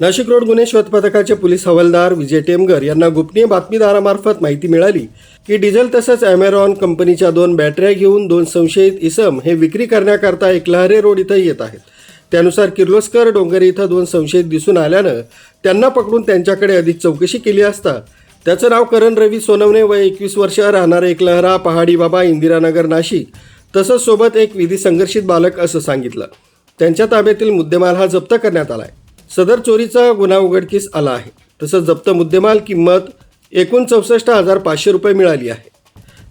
Nashik road गुन्हे शोध पथकाचे पोलीस हवालदार विजय टेमगर यांना गुपनीय बातमीदारामार्फत माहिती मिळाली की डिझेल तसंच ॲमेरॉन कंपनीच्या दोन बॅटऱ्या घेऊन दोन संशयित इसम हे विक्री करण्याकरता एक लहरे रोड इथं येत आहेत. त्यानुसार किर्लोस्कर डोंगरी इथं दोन संशयित दिसून आल्यानं त्यांना पकडून त्यांच्याकडे अधिक चौकशी केली असता त्याचं नाव करण रवी सोनवणे व एकवीस वर्ष राहणारे एक लहरा पहाडी बाबा इंदिरानगर नाशिक तसंच सोबत एक विधी संघर्षित बालक असं सांगितलं. त्यांच्या ताब्यातील मुद्देमाल हा जप्त करण्यात आला आहे सदर चोरीचा गुन्हा उघडकीस आला आहे. तसंच जप्त मुद्देमाल किंमत एकूण चौसष्ट हजार पाचशे रुपये मिळाली आहे.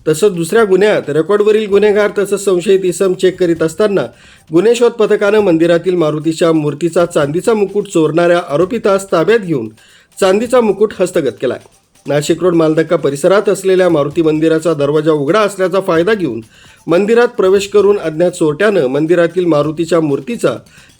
तसंच दुसऱ्या गुन्ह्यात रेकॉर्डवरील गुन्हेगार तसंच संशयित इसम चेक करीत असताना गुन्हे शोध पथकानं मंदिरातील मारुतीच्या मूर्तीचा चांदीचा मुकुट चोरणाऱ्या आरोपितास ताब्यात घेऊन चांदीचा मुकुट हस्तगत केलाय. नाशिक रोड मालधक्का परिसरात असलेल्या मारुती मंदिराचा दरवाजा उघडा असल्याचा फायदा घेऊन मंदिरात प्रवेश करून अज्ञात चोरट्यानं मंदिरातील मारुतीच्या मूर्तीचा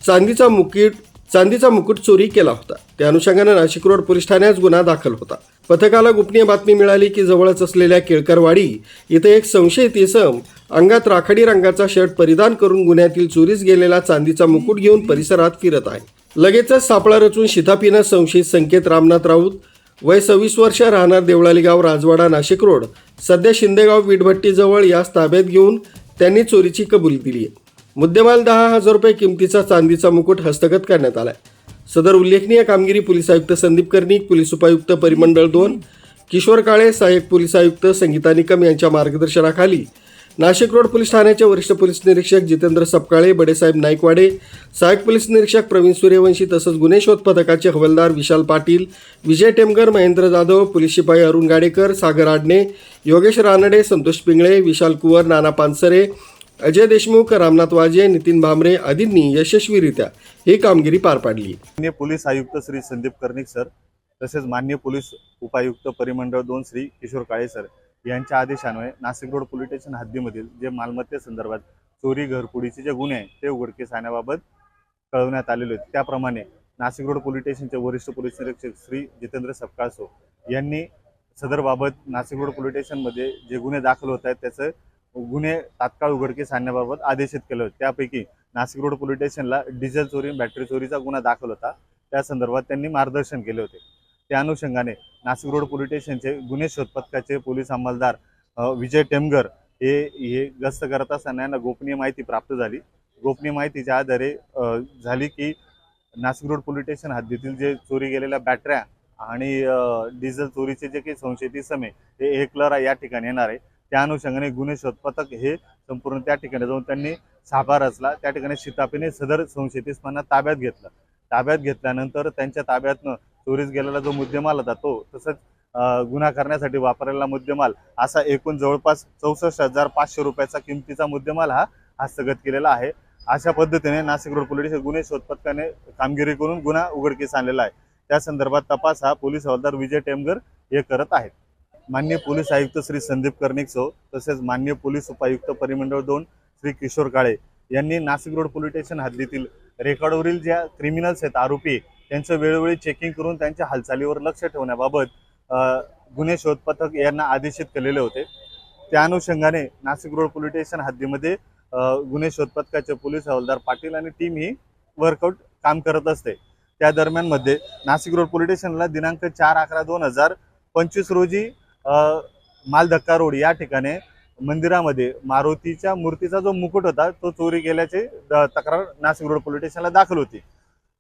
चांदीचा मुकुट चांदीचा मुकुट चोरी केला होता. त्या अनुषंगानं नाशिक रोड पोलीस ठाण्यात गुन्हा दाखल होता. पथकाला गोपनीय बातमी मिळाली की जवळच असलेल्या केळकरवाडी इथे एक संशयित इसम अंगात राखाडी रंगाचा शर्ट परिधान करून गुन्ह्यातील चोरीस गेलेला चांदीचा मुकुट घेऊन परिसरात फिरत आहे. लगेचच सापळा रचून शितापीनं संशयित संकेत रामनाथ राऊत वय सव्वीस वर्ष राहणार देवळाली गाव राजवाडा नाशिक रोड सध्या शिंदेगाव वीटभट्टीजवळ यास ताब्यात घेऊन त्यांनी चोरीची कबुली दिली आहे मुद्देमाल दहा हजार रुपये किमतीचा चांदीचा मुकुट हस्तगत करण्यात आलाय. सदर उल्लेखनीय कामगिरी पोलीस आयुक्त संदीप कर्णिक पोलीस उपायुक्त परिमंडळ दोन किशोर काळे सहाय्यक पोलीस आयुक्त संगीता निकम यांच्या मार्गदर्शनाखाली नाशिक रोड पोलीस ठाण्याचे वरिष्ठ पोलीस निरीक्षक जितेंद्र सपकाळे बडेसाहेब नाईकवाडे सहाय्यक पोलीस निरीक्षक प्रवीण सूर्यवंशी तसंच गुन्हे शोध पथकाचे हवालदार विशाल पाटील विजय टेमकर महेंद्र जाधव पोलीस शिपाई अरुण गाडेकर सागर आडणे योगेश रानडे संतोष पिंगळे विशाल कुवर नाना पानसरे अजय देशमुख रामनाथ वाजे नितीन भामरे आदींनी यशस्वीरित्या ही कामगिरी पार पाडली. मान्य पोलीस आयुक्त श्री संदीप कर्णिक सर तसेच मान्य पोलीस उपायुक्त परिमंडळ दोन श्री किशोर काळे सर यांच्या आदेशान्वये नाशिक रोड पोलीस स्टेशन हद्दीमधील जे मालमत्तेसंदर्भात चोरी घरपुडीचे जे गुन्हे आहेत ते उघडकीस आणण्याबाबत कळवण्यात आलेले आहेत त्याप्रमाणे नाशिक रोड पोलीस स्टेशनचे वरिष्ठ पोलीस निरीक्षक श्री जितेंद्र सपकाळसो यांनी सदरबाबत नाशिक रोड पोलीस स्टेशनमध्ये जे गुन्हे दाखल होत आहेत त्याचं गुन्हे तात्काळ उघडकीस आणण्याबाबत आदेशित केले होते. त्यापैकी नाशिक रोड पोलीस स्टेशनला डिझेल चोरी बॅटरी चोरीचा गुन्हा दाखल होता. त्या संदर्भात त्यांनी मार्गदर्शन केले होते. त्या अनुषंगाने नाशिक रोड पोलीस स्टेशनचे गुन्हे शोध पथकाचे पोलीस अंमलदार विजय टेमगर हे हे गस्त करत असताना यांना गोपनीय माहिती प्राप्त झाली. गोपनीय माहितीच्या आधारे झाली की नाशिक रोड पोलीस स्टेशन हद्दीतील जे चोरी गेलेल्या बॅटऱ्या आणि डिझेल चोरीचे जे काही संशयित समे हे एकलरा या ठिकाणी येणार आहे. त्या अनुषंगाने गुन्हे शोध पथक हे संपूर्ण त्या ठिकाणी जाऊन त्यांनी साभा रचला. त्या ठिकाणी शितापीने सदर संशयितांना ताब्यात घेतलं. ताब्यात घेतल्यानंतर त्यांच्या ताब्यातनं चोरीस गेलेला जो मुद्देमाल होता तो तसंच गुन्हा करण्यासाठी वापरलेला मुद्देमाल असा एकूण जवळपास चौसष्ट हजार पाचशे रुपयाचा किमतीचा मुद्देमाल हा हस्तगत केलेला आहे. अशा पद्धतीने नाशिक रोड पोलीस गुन्हे शोध पथकाने कामगिरी करून गुन्हा उघडकीस आणलेला आहे. त्या संदर्भात तपास हा पोलीस हवालदार विजय टेमगर हे करत आहेत. मान्य पोलीस आयुक्त श्री संदीप कर्णिकसो तसेच मान्य पोलीस उपायुक्त परिमंडळ दोन श्री किशोर काळे यांनी नाशिक रोड पोलीस स्टेशन हद्दीतील रेकॉर्डवरील ज्या क्रिमिनल्स आहेत आरोपी त्यांचं वेळोवेळी चेकिंग करून त्यांच्या हालचालीवर लक्ष ठेवण्याबाबत गुन्हे शोध पथक यांना आदेशित केलेले होते. त्या अनुषंगाने नाशिक रोड पोलीस स्टेशन हद्दीमध्ये गुन्हे शोध पथकाचे पोलीस हवालदार पाटील आणि टीम ही वर्कआउट काम करत असते. त्या दरम्यानमध्ये नाशिक रोड पोलीस स्टेशनला दिनांक चार अकरा दोन हजार पंचवीस रोजी मालधक्का रोड या ठिकाणी मंदिरामध्ये मारुतीच्या मूर्तीचा जो मुकुट होता तो चोरी केल्याची द- तक्रार नाशिक रोड पोलीस स्टेशनला दाखल होती.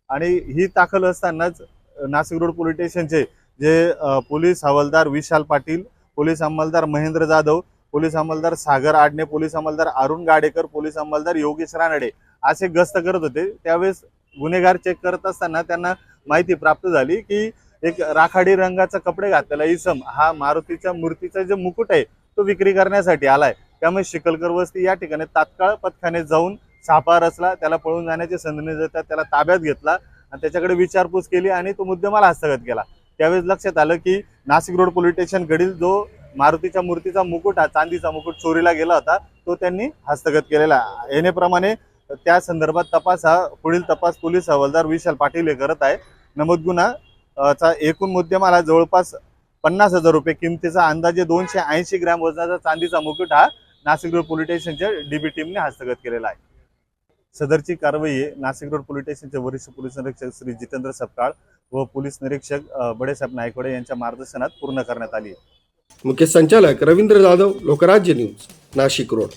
आणि ही दाखल असतानाच नाशिक रोड पोलीस स्टेशनचे जे पोलीस हवालदार विशाल पाटील पोलीस अंमलदार महेंद्र जाधव पोलीस अंमलदार सागर आडणे पोलीस अंमलदार अरुण गाडेकर पोलीस अंमलदार योगेश रानडे असे गस्त करत होते. त्यावेळेस गुन्हेगार चेक करत असताना त्यांना माहिती प्राप्त झाली की एक राखाडी रंगाचा कपडे घातलेला इसम हा मारुतीच्या मूर्तीचा जो मुकुट आहे तो विक्री करण्यासाठी आलाय. त्यामुळे शिकलकर वस्ती या ठिकाणी तात्काळ पथकाने जाऊन छापा रचला त्याला पळून जाण्याची संधी देतात त्याला ताब्यात घेतला आणि त्याच्याकडे विचारपूस केली आणि तो मुद्देमाला हस्तगत केला. त्यावेळेस लक्षात आलं की नाशिक रोड पोलीस स्टेशन जो मारुतीच्या मूर्तीचा मुकुट हा चांदीचा मुकुट चोरीला गेला होता तो त्यांनी हस्तगत केलेला येणेप्रमाणे येण्याप्रमाणे त्या संदर्भात तपास हा पुढील तपास पोलीस हवालदार विशाल पाटील हे करत आहे. नमूद गुन्हा चा एकूण मुद्देमाला जवळपास पन्नास हजार रुपये किमतीचा अंदाजे दोनशे ऐंशी ग्रॅम वजनाचा चांदीचा मुकुट हा नाशिक रोड पोलीस स्टेशनच्या डीबी टीमने हस्तगत केलेला आहे. सदरची कारवाई नाशिक रोड पोलीस स्टेशनचे वरिष्ठ पोलीस निरीक्षक श्री जितेंद्र सपकाळ व पोलीस निरीक्षक बडेसाहेब नायकवडे यांच्या मार्गदर्शनात पूर्ण करण्यात आली आहे. मुख्य संचालक रवींद्र जाधव लोकराज्य न्यूज नाशिक रोड.